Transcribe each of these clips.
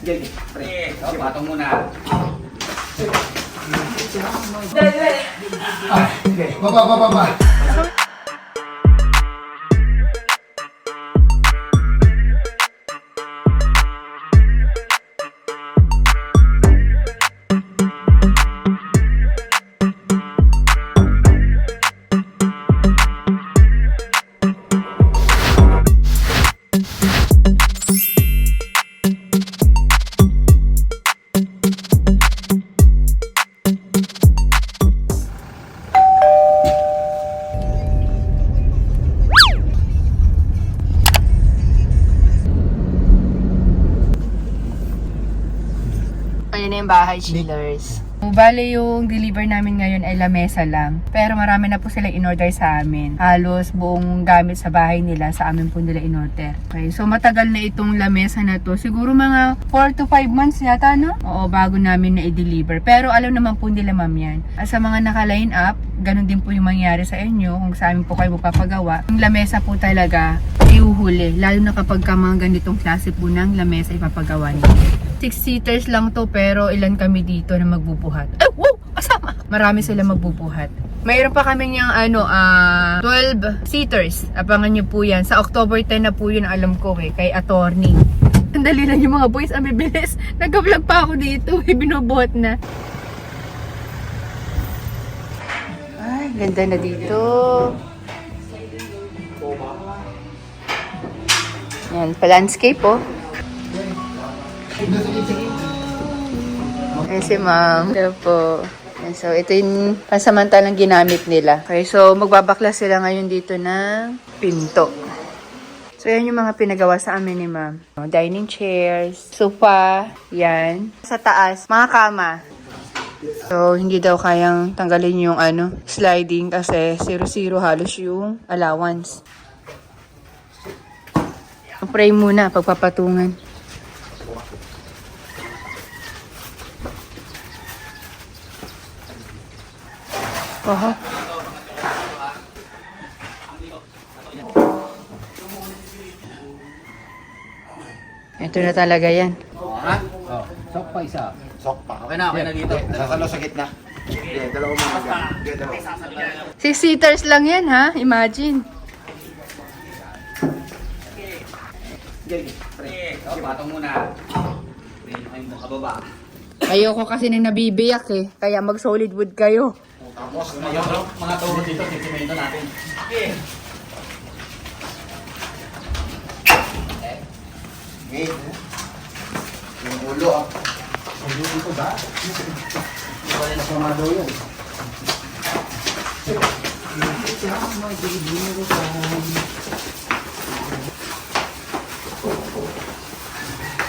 Sige, pre. Oh, patong muna. Baba, baba, baba. Na yung bahay, chillers. Bale, yung deliver namin ngayon ay lamesa lang. Pero marami na po sila in-order sa amin. Halos buong gamit sa bahay nila, sa amin po nila in-order. Okay, so matagal na itong lamesa na to. Siguro mga 4 to 5 months yata, no? Oo, bago namin na i-deliver. Pero alam naman po nila, ma'am, yan. At sa mga naka-line up, ganun din po yung mangyari sa inyo kung sa amin po kayo magpapagawa. Yung lamesa po talaga, iuhuli. Lalo na kapag ka mga ganitong klase po ng lamesa ipapagawa niyo. Six seaters lang to pero ilan kami dito na magbubuhat. Eh, wow! Kasama! Marami sila magbubuhat. Mayroon pa kami yung ano, ah 12 seaters. Abangan nyo po yan. Sa October 10 na po yun alam ko eh, kay attorney. Ang dali lang yung mga boys, ang bibilis. Nag-vlog pa ako dito, eh, binubuhat na. Ay, ganda na dito. Yan, pa-landscape oh. Ayan si ma'am. Hello po. Ayan, so, ito yung pansamantalang ginamit nila. Okay, so magbabakla sila ngayon dito ng pinto. So, yan yung mga pinagawa sa amin ni ma'am. Dining chairs, sofa, yan. Sa taas, mga kama. So, hindi daw kayang tanggalin yung ano, sliding kasi 0-0 halos yung allowance. Pray muna, pagpapatungan. Oho. Ito na talaga yan. Ha? Oh, sok pa isa. Sok pa. Okay na, okay na dito. Sasalo sa gitna. Sige, dalawa mo. Sige, dalawa. Six seaters lang yan ha, imagine. Oh, patong muna. Ayoko kasi nang nabibiyak eh, kaya mag solid wood kayo. Tapos, yung mga turo dito, titimento natin. Okay. Yung ulo ah. Ulo dito ba? Kasama daw yun.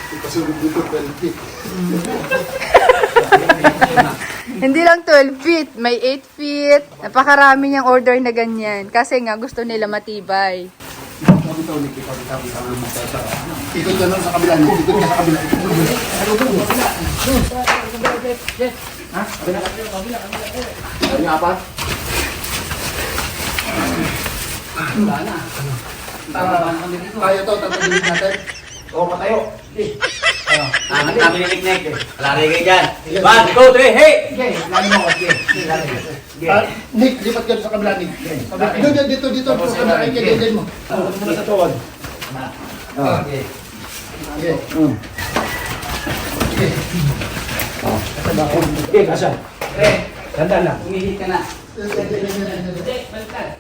Ipasulit dito 12 feet. Hindi lang 12 feet, may 8 feet. Napakarami niyang order na ganyan. Kasi nga gusto nila matibay. Ikot ka nun sa kabila. Ikot ka sa kabila. Ano nga pa? Kaya to, tatagilid natin. Oo, patayo. Sige. Ah, namin niliknek eh. Lari kayo dyan. One, two, three, hey! Sige, lalo mo ako. Sige, lalo. Ah, Nick, lipat ka sa kabila, Nick. Doon, dito, dito. Sa kabila, ay kagandin mo. Muna sa tuwad. Ah. Okay. Sige. Sige. Okay, kasya. Pre, ganda lang. Umihit ka na.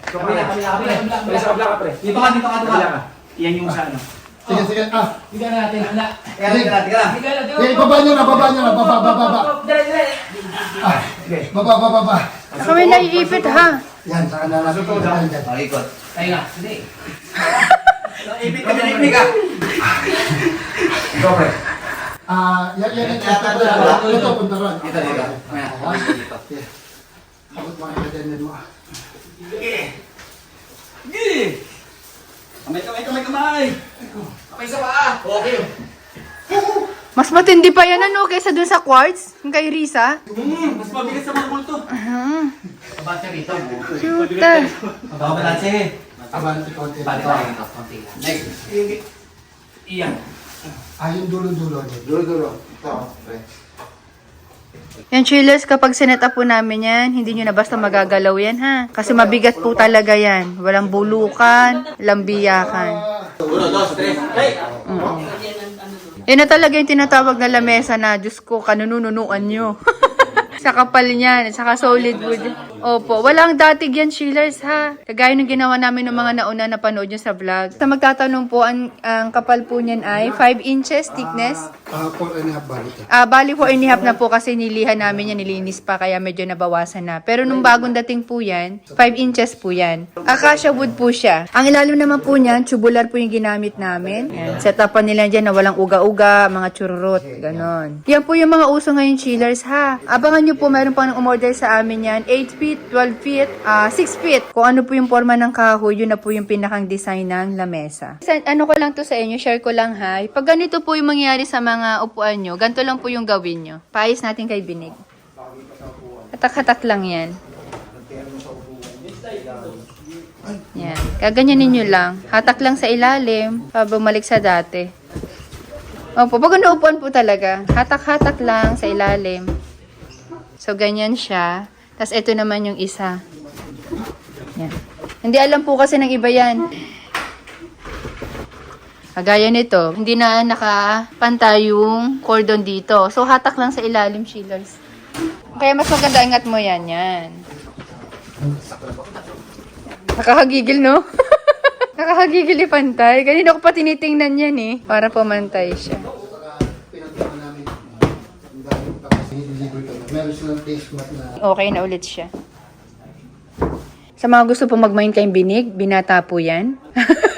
Kabila, kabila, kabila. Pre, sa kabila ka, pre. Dito ka, dito ka, dito ka. Yan yung sa ano. Sige, sige. Ah, Tiga na natin, hala. Tiga na, tiga na, tiga na. sige, baba nyo na, baba nyo na, baba, baba, baba. Ah, baba, baba, baba. Baka may naiipit ha. Yan, saka na natin. Oh, ikot. Tayo nga. Hindi. Ipit ka, ipit ka. Ikaw, pre. Ah, yan, yan, yan. Ito, ito, Ito, ito. ito, punta ron. Dito, dito. Dito. Sige. Abot ang kagandin mo. Gigi! Kamay, kamay, kamay, kamay! Kamay sa paa! Okay. Mas matindi pa yan ano kaysa dun sa quartz, yung kay Risa. Hmm, mas mabigat sa mga multo. Ah, ka rito. cute. Baka balanse. Abante konti. Ito. Konti lang. Next. Iyan. Ah, yung dulo-dulo. Dulo-dulo. Ito, pre. Yan chillers, kapag sinet up po namin yan, hindi nyo na basta magagalaw yan ha. Kasi mabigat po talaga yan. Walang bulukan, lambiyakan. Uno, dos, tres. Hey! Yan na talaga yung tinatawag na lamesa na, Diyos ko, kanununuan nyo. sa kapal niyan, saka solid wood. Opo, walang datig yan, chillers ha. Kagaya ng ginawa namin ng mga nauna na panood nyo sa vlog. Sa magtatanong po, ang, ang kapal po niyan ay 5 inches thickness. Ah, four and a half balik. Ah, bali po inihap na po kasi nilihan namin yan, nilinis pa kaya medyo nabawasan na. Pero nung bagong dating po yan, 5 inches po yan. Acacia wood po siya. Ang ilalim naman po niyan, tubular po yung ginamit namin. Set upan nila dyan na walang uga-uga, mga churrot, ganon. Yan po yung mga uso ngayon chillers ha. Abangan nyo po, meron pa ng umorder sa amin yan. 8 feet, 12 feet, ah 6 feet. Kung ano po yung forma ng kahoy, yun na po yung pinakang design ng lamesa. Sa- Ano ko lang to sa inyo, share ko lang ha. Pag ganito po yung mangyari sa mga upuan nyo, ganito lang po yung gawin nyo. Paayos natin kay Binig. Hatak-hatak lang yan. Yan. Kaganyanin nyo lang. Hatak lang sa ilalim. para bumalik sa dati. Opo, pag ano upuan po talaga. Hatak-hatak lang sa ilalim. So, ganyan siya. Tapos, ito naman yung isa. Yan. Hindi alam po kasi ng iba yan. Kagaya nito, hindi na nakapantay yung cordon dito. So, hatak lang sa ilalim, Shillers. Kaya mas maganda ingat mo yan, yan. Nakakagigil, no? Nakakagigil ipantay. Kanina ko pa tinitingnan yan eh. Para pumantay siya. Okay na ulit siya. Sa mga gusto pong mag-mind kayong binig, binata po yan.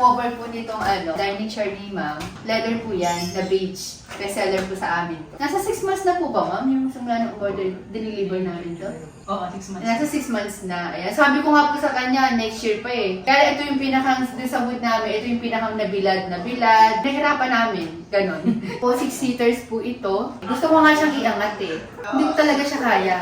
cover po nitong ano, dining chair ni ma'am, leather po yan, na beige. Bestseller po sa amin. to. Nasa 6 months na po ba ma'am yung simula ng order, deliver namin to? Oo, six months. Nasa 6 months na. Ayan. Sabi ko nga po sa kanya, next year pa eh. Kaya ito yung pinakang, wood namin, ito yung pinakang nabilad na bilad. Nahirapan namin. Ganon. po, 6-seaters po ito. Gusto ko nga siyang iangat eh. Hindi ko talaga siya kaya.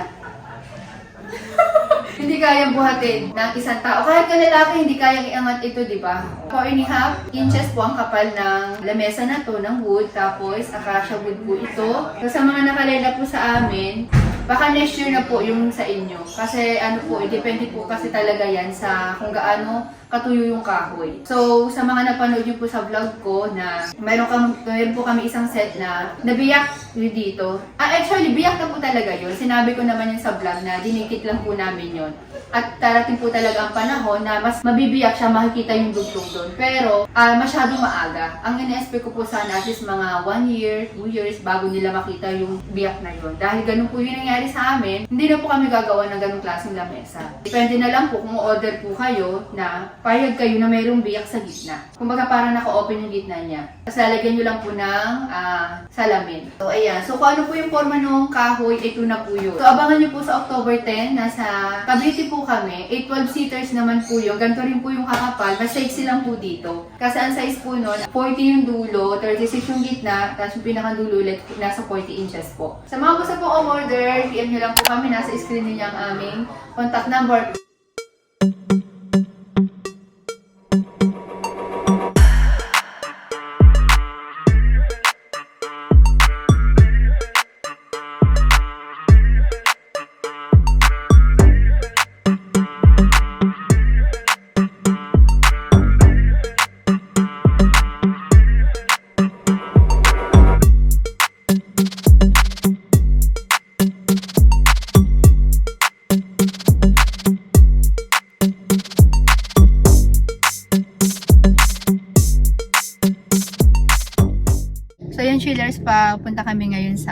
hindi kayang buhatin ng isang tao. Kahit ka lalaki, hindi kayang iangat ito, di ba? 4 and a half inches po ang kapal ng lamesa na to, ng wood. Tapos, acacia wood po ito. So, sa mga nakalala po sa amin, baka next year na po yung sa inyo. Kasi ano po, eh, depende po kasi talaga yan sa kung gaano katuyo yung kahoy. So, sa mga napanood niyo po sa vlog ko na mayroon, kam, mayroon po kami isang set na nabiyak dito. Ah, actually, biyak na po talaga yun. Sinabi ko naman yun sa vlog na dinikit lang po namin yun. At darating po talaga ang panahon na mas mabibiyak siya, makikita yung dugtong doon. Pero, ah, masyadong maaga. Ang ina-expect ko po sana at mga 1 year, 2 years bago nila makita yung biyak na yun. Dahil ganun po yung nangyari sa amin, hindi na po kami gagawa ng ganung klaseng lamesa. Depende na lang po kung order po kayo na payag kayo na mayroong biyak sa gitna. Kumbaga parang naka-open yung gitna niya. Tapos lalagyan nyo lang po ng ah, salamin. So ayan. So kung ano po yung forma ng kahoy, ito na po yun. So abangan nyo po sa October 10, nasa Cavite po kami. 812 seaters naman po yun. Ganito rin po yung kakapal. Mas sexy lang po dito. Kasi ang size po nun, 40 yung dulo, 36 yung gitna, tapos yung pinakadulo ulit, nasa 40 inches po. Sa mga gusto pong umorder, PM nyo lang po kami. Nasa screen niyo ang aming contact number.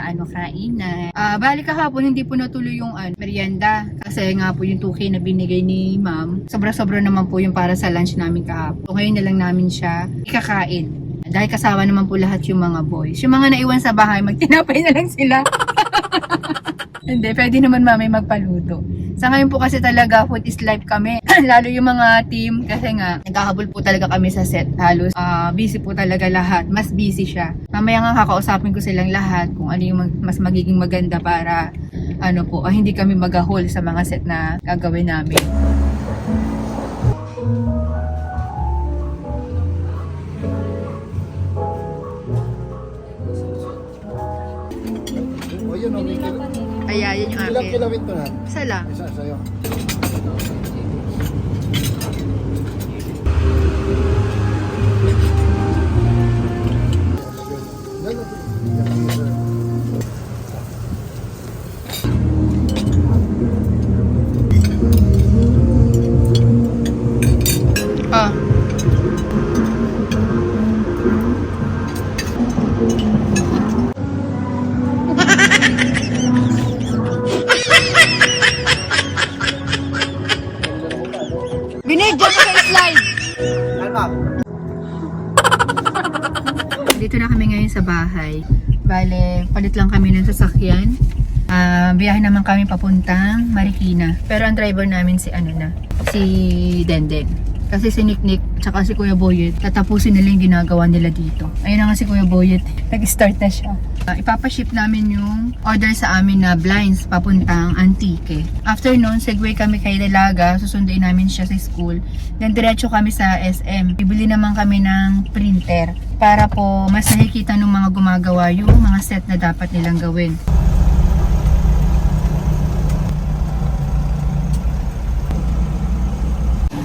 Ano kainan. Ah, bali kahapon hindi po natuloy yung ano, merienda kasi nga po yung 2K na binigay ni ma'am. Sobra-sobra naman po yung para sa lunch namin kahapon. So ngayon na lang namin siya ikakain. Dahil kasama naman po lahat yung mga boys. Yung mga naiwan sa bahay, magtinapay na lang sila. Hindi, pwede naman mami magpaluto. Sa ngayon po kasi talaga food is life kami. Lalo yung mga team kasi nga naghahabol po talaga kami sa set. Halos ah, busy po talaga lahat. Mas busy siya. Mamaya nga kakausapin ko silang lahat kung ano yung mas magiging maganda para ano po, ah, hindi kami magahol sa mga set na gagawin namin. Ilang akin. kilawin to na? Isa lang. Isa sa'yo. Bale, palit lang kami ng sasakyan. Ah, biyahe naman kami papuntang Marikina. Pero ang driver namin si ano na, si Denden. Kasi si Nick Nick tsaka si Kuya Boyet, tatapusin nila yung ginagawa nila dito. Ayun na nga si Kuya Boyet, nag-start na siya. Ah, ipapaship namin yung order sa amin na blinds papuntang Antique. After nun, segway kami kay Dalaga, susunduin namin siya sa school. Then diretso kami sa SM. Bibili naman kami ng printer para po mas nakikita ng mga gumagawa yung mga set na dapat nilang gawin.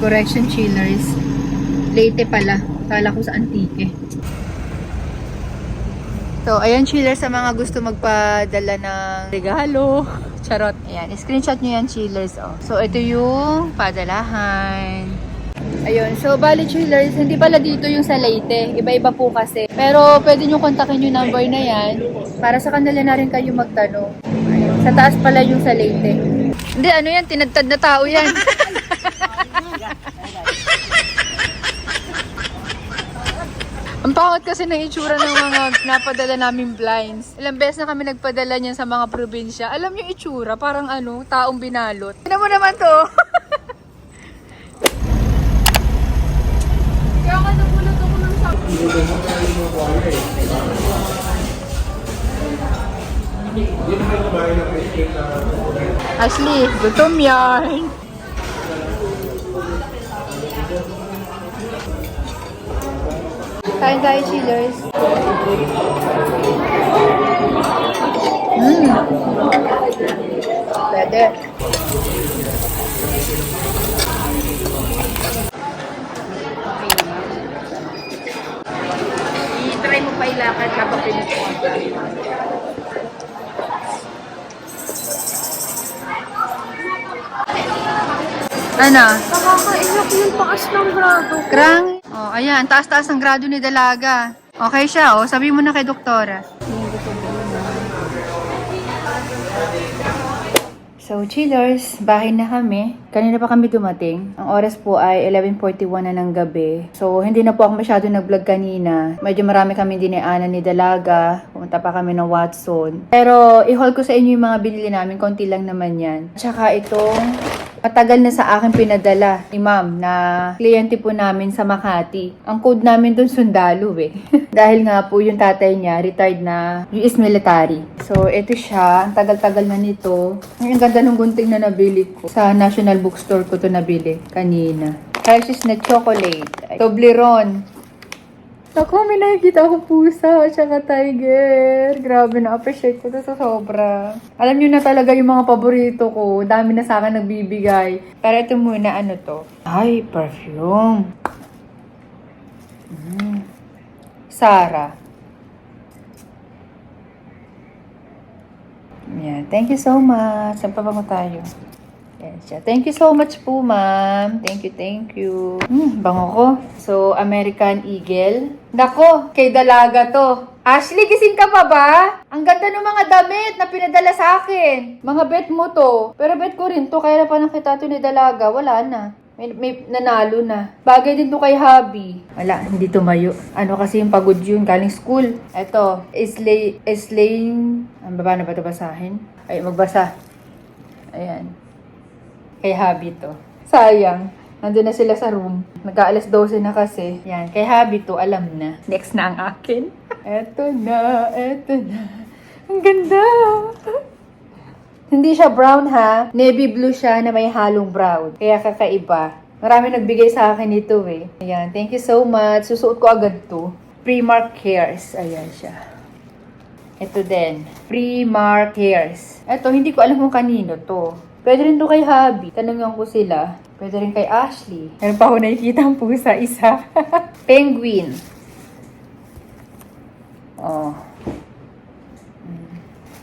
Correction chillers. Late pala. Kala ko sa Antique. So, ayan chillers sa mga gusto magpadala ng regalo. Charot. Ayan, screenshot nyo yan chillers. Oh. So, ito yung padalahan. Ayun, so bali chillers, hindi pala dito yung sa Leyte. Iba-iba po kasi. Pero pwede nyo kontakin yung number na yan para sa kanila na rin kayo magtanong. Ayun, sa taas pala yung sa Leyte. Hindi, ano yan? Tinadtad na tao yan. Ang pangat kasi ng itsura ng mga napadala namin blinds. Ilang beses na kami nagpadala niyan sa mga probinsya. Alam yung itsura, parang ano, taong binalot. Tignan mo naman to. Kaya ka nagulat ako ng sabi. Ashley, gutom yan. Kain tayo, chillers. Mmm. Pwede. Pa ilakad kapag pinagpuan. Ano? Nakakaiyak yung taas ng grado. Krang. Oh, ayan, taas-taas ang grado ni Dalaga. Okay siya, oh. Sabi mo na kay doktora. So, chillers, bahay na kami. Kanina pa kami dumating. Ang oras po ay 11.41 na ng gabi. So, hindi na po ako masyado nag-vlog kanina. Medyo marami kami dinaanan ni Dalaga. Pumunta pa kami ng Watson. Pero, i-haul ko sa inyo yung mga binili namin. Konti lang naman yan. Tsaka itong Matagal na sa akin pinadala ni ma'am na kliyente po namin sa Makati. Ang code namin doon sundalo eh. Dahil nga po yung tatay niya, retired na US military. So, ito siya. Ang tagal-tagal na nito. Ang ganda ng gunting na nabili ko. Sa National Bookstore ko to nabili kanina. Hershey's na chocolate. Toblerone. Naku, may nakikita akong pusa at saka tiger. Grabe, na-appreciate ko to sa sobra. Alam nyo na talaga yung mga paborito ko. Dami na sa akin nagbibigay. Pero ito muna, ano to? Ay, perfume. Mm. Sara. Yan. Thank you so much. Saan tayo? Yan siya. Thank you so much po, ma'am. Thank you, thank you. Hmm, bango ko. So, American Eagle. Nako, kay dalaga to. Ashley, gising ka pa ba? Ang ganda ng mga damit na pinadala sa akin. Mga bet mo to. Pero bet ko rin to. Kaya pa nakita to ni dalaga. Wala na. May, may nanalo na. Bagay din to kay Habi. Wala, hindi tumayo. Ano kasi yung pagod yun, galing school. Eto, Islay, Islaying, ang baba na ba basahin? Ay, magbasa. Ayan. Kay Habi to. Sayang. Nandun na sila sa room. Nag-aalas 12 na kasi. Yan. Kay Habi to, alam na. Next na ang akin. Eto na, eto na. Ang ganda. Hindi siya brown ha. Navy blue siya na may halong brown. Kaya kakaiba. Marami nagbigay sa akin nito eh. Ayan. Thank you so much. Susuot ko agad to. Primark Cares. Ayan siya. Ito din. Free Mark Hairs. Ito, hindi ko alam kung kanino to. Pwede rin to kay Habi. Tanungan ko sila. Pwede rin kay Ashley. Meron pa ako nakikita ang pusa isa. Penguin. Oh.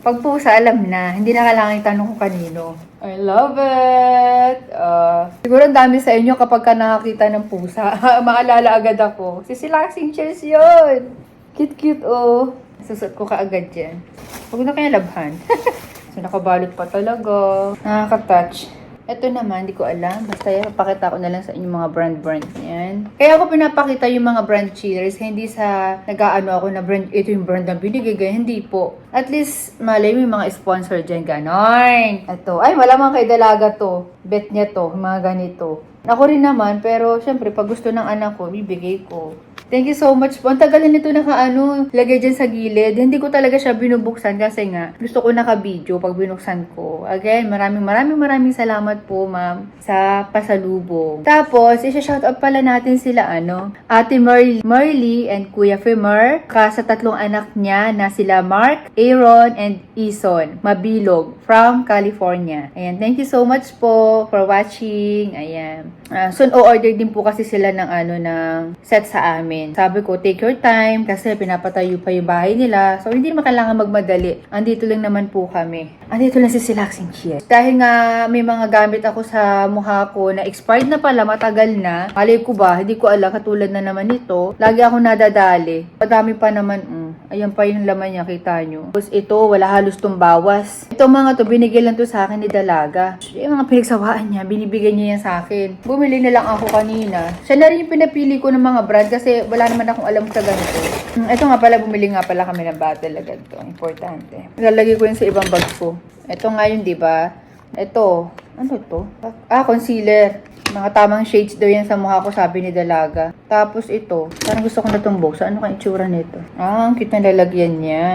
Pag pusa, alam na. Hindi na kailangan itanong kung kanino. I love it! Uh, siguro ang dami sa inyo kapag ka nakakita ng pusa. Maalala agad ako. Si Silaxing Cheers yun! Cute-cute, oh. Susot ko kaagad yan. Huwag na kaya labhan. so, nakabalot pa talaga. Nakaka-touch. Ito naman, di ko alam. Basta yan, papakita ko na lang sa inyo mga brand-brand niyan. Kaya ako pinapakita yung mga brand cheaters, hindi sa nag-aano ako na brand, ito yung brand na binigay, ganyan. Hindi po. At least, malay mo yung mga sponsor dyan, ganon. Ito, ay, malamang kay Dalaga to. Bet niya to, mga ganito. Ako rin naman, pero syempre, pag gusto ng anak ko, bibigay ko. Thank you so much po. Ang tagal nito nakaano, lagay dyan sa gilid. Hindi ko talaga siya binubuksan kasi nga, gusto ko naka-video pag binuksan ko. Again, maraming maraming maraming salamat po, ma'am, sa pasalubong. Tapos, isa-shoutout pala natin sila, ano, Ate Marley, Marley and Kuya Femer, ka sa tatlong anak niya na sila Mark, Aaron, and Ison, Mabilog, from California. Ayan, thank you so much po for watching. Ayan. Ah, soon o-order din po kasi sila ng ano ng set sa amin. Sabi ko, take your time kasi pinapatayo pa yung bahay nila. So, hindi naman kailangan magmadali. Andito lang naman po kami. Andito lang si Silaxing Cheers. Dahil nga may mga gamit ako sa mukha ko na expired na pala, matagal na. Malay ko ba, hindi ko alam, katulad na naman ito. Lagi ako nadadali. Madami pa naman, mm. Ayan pa yung laman niya, kita nyo. Tapos ito, wala halos tumbawas. Ito mga to, binigay lang to sa akin ni Dalaga. Yung mga pinagsawaan niya, binibigay niya yan sa akin. Bumili na lang ako kanina. Siya na rin yung pinapili ko ng mga brand kasi wala naman akong alam sa ganito. Hmm, ito nga pala, bumili nga pala kami ng battle agad to. Importante. Lalagay ko yun sa ibang bag ko. Ito nga yun, di ba? Ito. Ano to? Ah, concealer. Mga tamang shades daw yan sa mukha ko, sabi ni Dalaga. Tapos ito, parang gusto ko na itong box. Ano kang itsura nito? Ah, ang cute na lalagyan niya.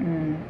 Hmm.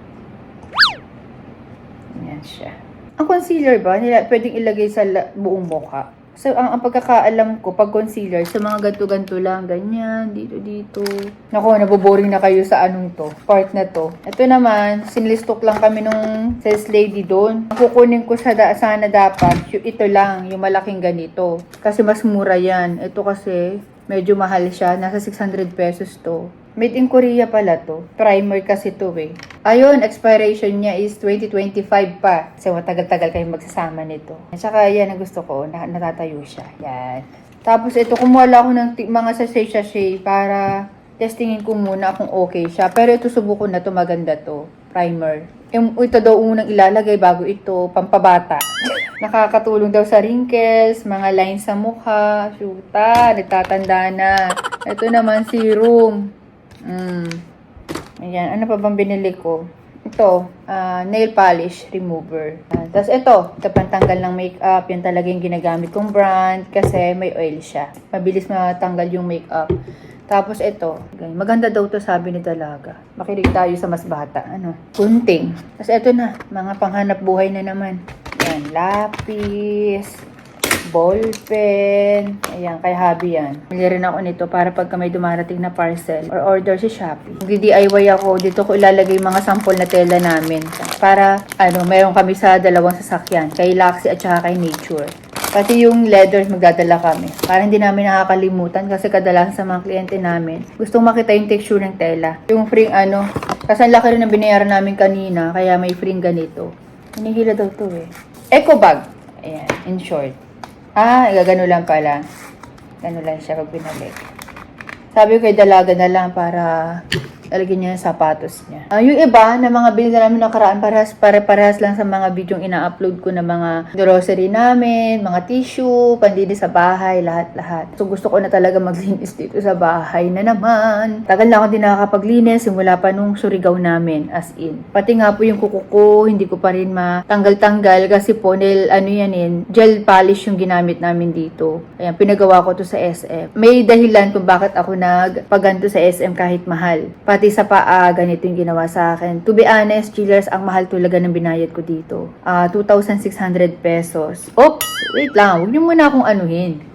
Yan siya. Ang concealer ba, nila, pwedeng ilagay sa buong mukha. So, ang, ang pagkakaalam ko, pag concealer, sa mga ganto-ganto lang, ganyan, dito, dito. Nako, naboboring na kayo sa anong to, part na to. Ito naman, sinlistok lang kami nung sales lady doon. Kukunin ko sa da, sana dapat, yung ito lang, yung malaking ganito. Kasi mas mura yan. Ito kasi, medyo mahal siya. Nasa 600 pesos to. Made in Korea pala to. Primer kasi to eh. Ayun, expiration niya is 2025 pa. So, matagal-tagal kayo magsasama nito. At saka, yan ang gusto ko. Na natatayo siya. Yan. Tapos, ito, kumuha ako ng mga sachet-sachet para testingin ko muna kung okay siya. Pero ito, subukan na to. Maganda to. Primer. Ito daw unang ilalagay bago ito, pampabata. Nakakatulong daw sa wrinkles, mga lines sa mukha, syuta, nagtatanda na. Ito naman serum. Mm. Ayan, ano pa bang binili ko? Ito, ah, nail polish remover. Ah, Tapos ito, ito pantanggal ng makeup. Yan talaga yung ginagamit kong brand kasi may oil siya. Mabilis matanggal yung makeup. Tapos ito, maganda daw to sabi ni Dalaga. Makinig tayo sa mas bata. Ano? Kunting. Tapos ito na, mga panghanap buhay na naman. Yan, lapis, ballpen. Ayan, kay Habi yan. Bili rin ako nito para pagka may dumarating na parcel or order si Shopee. Mag-DIY ako, dito ko ilalagay mga sample na tela namin. Para, ano, meron kami sa dalawang sasakyan. Kay Laxi at saka kay Nature. Pati yung leather, magdadala kami. Para hindi namin nakakalimutan kasi kadalasan sa mga kliyente namin, gustong makita yung texture ng tela. Yung free ano, kasi ang laki rin ng binayaran namin kanina, kaya may free ganito. Hinihila daw to eh. Eco bag. Ayan, in short. Ah, gagano lang pala. Gano lang siya pag binalik. Sabi ko dalaga na lang para lalagyan niya yung sapatos niya. Ah, yung iba na mga bilhin na namin nakaraan, parehas, pare-parehas lang sa mga videong ina-upload ko na mga grocery namin, mga tissue, pandini sa bahay, lahat-lahat. So gusto ko na talaga maglinis dito sa bahay na naman. Tagal na ako din nakakapaglinis, simula pa nung surigaw namin, as in. Pati nga po yung kuko ko, hindi ko pa rin matanggal-tanggal kasi po, nail, ano yan yun, gel polish yung ginamit namin dito. Ayan, pinagawa ko to sa SM. May dahilan kung bakit ako nagpaganto sa SM kahit mahal. Pati sa paa, ganito yung ginawa sa akin. To be honest, chillers, ang mahal talaga ng binayad ko dito. Ah, 2,600 pesos. Oops! Wait lang, huwag niyo muna akong anuhin.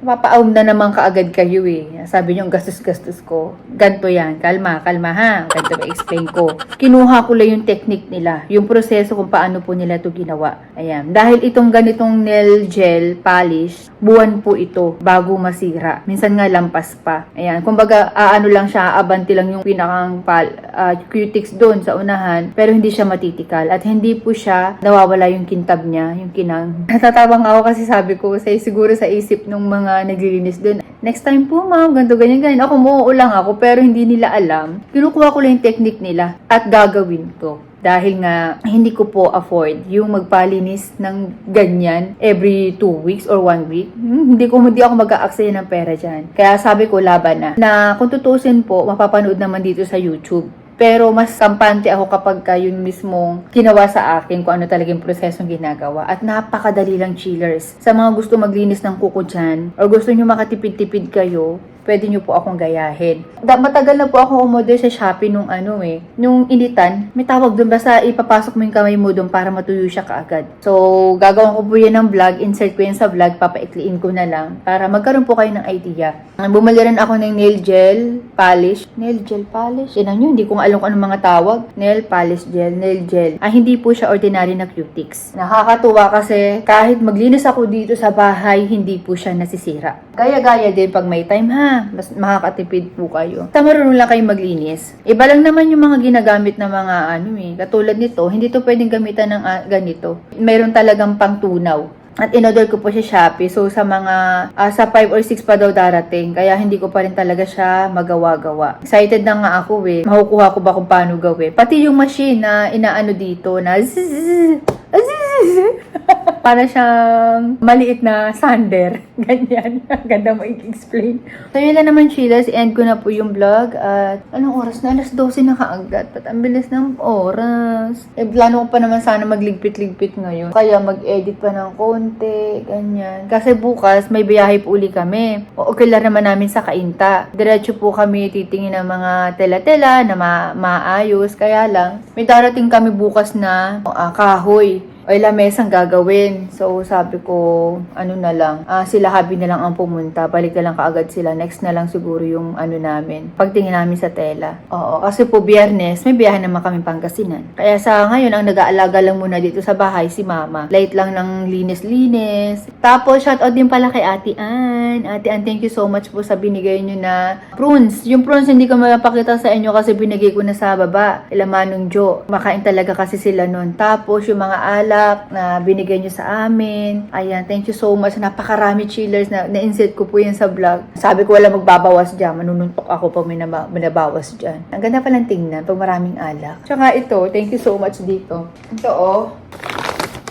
Mapapaawm na naman kaagad kayo eh. Sabi niyo, gastos-gastos ko. Ganto yan. Kalma, kalma ha. Ganto ba explain ko. Kinuha ko lang yung technique nila. Yung proseso kung paano po nila to ginawa. Ayan. Dahil itong ganitong nail gel polish, buwan po ito bago masira. Minsan nga lampas pa. Ayan. Kumbaga, aano lang siya, abanti lang yung pinakang pal, ah, cutics doon sa unahan. Pero hindi siya matitikal. At hindi po siya nawawala yung kintab niya, yung kinang. Natatabang ako kasi sabi ko, say, siguro sa isip ng mga naglilinis doon. Next time po ma'am, ganito, ganyan, ganyan. Ako muuulang lang ako, pero hindi nila alam. Kinukuha ko lang yung technique nila at gagawin ko. Dahil nga, hindi ko po afford yung magpalinis ng ganyan every two weeks or one week. Hmm, hindi ko hindi ako mag-aaksaya ng pera dyan. Kaya sabi ko, laban na. Na kung tutusin po, mapapanood naman dito sa YouTube. Pero mas kampante ako kapag ka yun mismong ginawa sa akin kung ano talagang prosesong ginagawa. At napakadali lang chillers. Sa mga gusto maglinis ng kuko dyan, or gusto nyo makatipid-tipid kayo, pwede nyo po akong gayahin. Da, matagal na po ako umorder sa Shopee nung ano eh, nung initan. May tawag doon, basta ipapasok mo yung kamay mo doon para matuyo siya kaagad. So, gagawin ko po yan ng vlog, insert ko yan sa vlog, papaikliin ko na lang para magkaroon po kayo ng idea. Bumili rin ako ng nail gel polish. Nail gel polish? Yan nyo, hindi ko alam kung anong mga tawag. Nail polish gel, nail gel. Ah, hindi po siya ordinary na cutics. Nakakatuwa kasi kahit maglinis ako dito sa bahay, hindi po siya nasisira. Gaya-gaya din pag may time ha. Mas makakatipid po kayo. Sa marunong lang kayo maglinis. Iba lang naman yung mga ginagamit na mga ano eh. Katulad nito, hindi to pwedeng gamitan ng ah, ganito. Meron talagang pangtunaw. At in-order ko po siya Shopee. So, sa mga, ah, sa 5 or 6 pa daw darating. Kaya hindi ko pa rin talaga siya magawa-gawa. Excited na nga ako eh. Makukuha ko ba kung paano gawin. Pati yung machine na inaano dito na zzz, zzz, para siyang maliit na sander. Ganyan. Ganda mo i-explain. So, yun lang naman, chillas. End ko na po yung vlog. At anong oras na? Alas 12 na kaagad. Ba't ang bilis ng oras? Eh, plano ko pa naman sana magligpit-ligpit ngayon. Kaya mag-edit pa ng konti. Ganyan. Kasi bukas, may biyahe po uli kami. O, okay lang naman namin sa Kainta. Diretso po kami titingin ng mga tela-tela na ma- maayos. Kaya lang, may darating kami bukas na ah, kahoy o lamesang gagawin. So, sabi ko, ano na lang, ah, sila habi na lang ang pumunta. Balik na lang kaagad sila. Next na lang siguro yung ano namin. Pagtingin namin sa tela. Oo, kasi po biyernes, may biyahe naman kami Pangasinan. Kaya sa ngayon, ang nag-aalaga lang muna dito sa bahay, si mama. Light lang ng linis-linis. Tapos, shoutout din pala kay Ate Ann. Ate Ann, thank you so much po sa binigay nyo na prunes. Yung prunes, hindi ko mapakita sa inyo kasi binigay ko na sa baba. Ilaman ng Jo. Makain talaga kasi sila nun. Tapos, yung mga alak na binigay nyo sa amin. Ayan, thank you so much. Napakarami chillers na na-insert ko po yan sa vlog. Sabi ko wala magbabawas dyan. Manununtok ako pag may naba- manabawas dyan. Ang ganda palang tingnan pag maraming alak. Tsaka ito, thank you so much dito. Ito oh.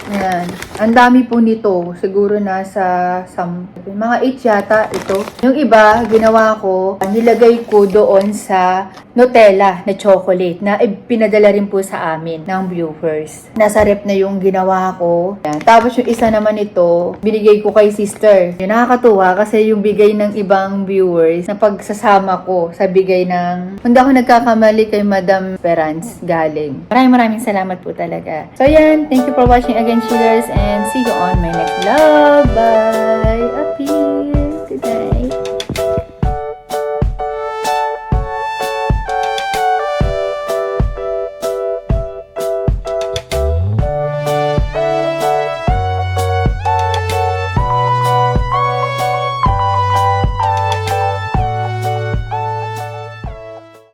Ayan. Ang dami po nito. Siguro nasa some, mga 8 yata ito. Yung iba, ginawa ko, nilagay ko doon sa Nutella na chocolate na pinadala rin po sa amin ng viewers. Nasa rep na yung ginawa ko. Ayan. Tapos yung isa naman ito, binigay ko kay sister. Yung nakakatuwa kasi yung bigay ng ibang viewers na pagsasama ko sa bigay ng, hindi ako nagkakamali kay Madam Perans galing. Maraming maraming salamat po talaga. So yan, thank you for watching again, Insulars and see you on my next vlog. Bye! Happy! Good night!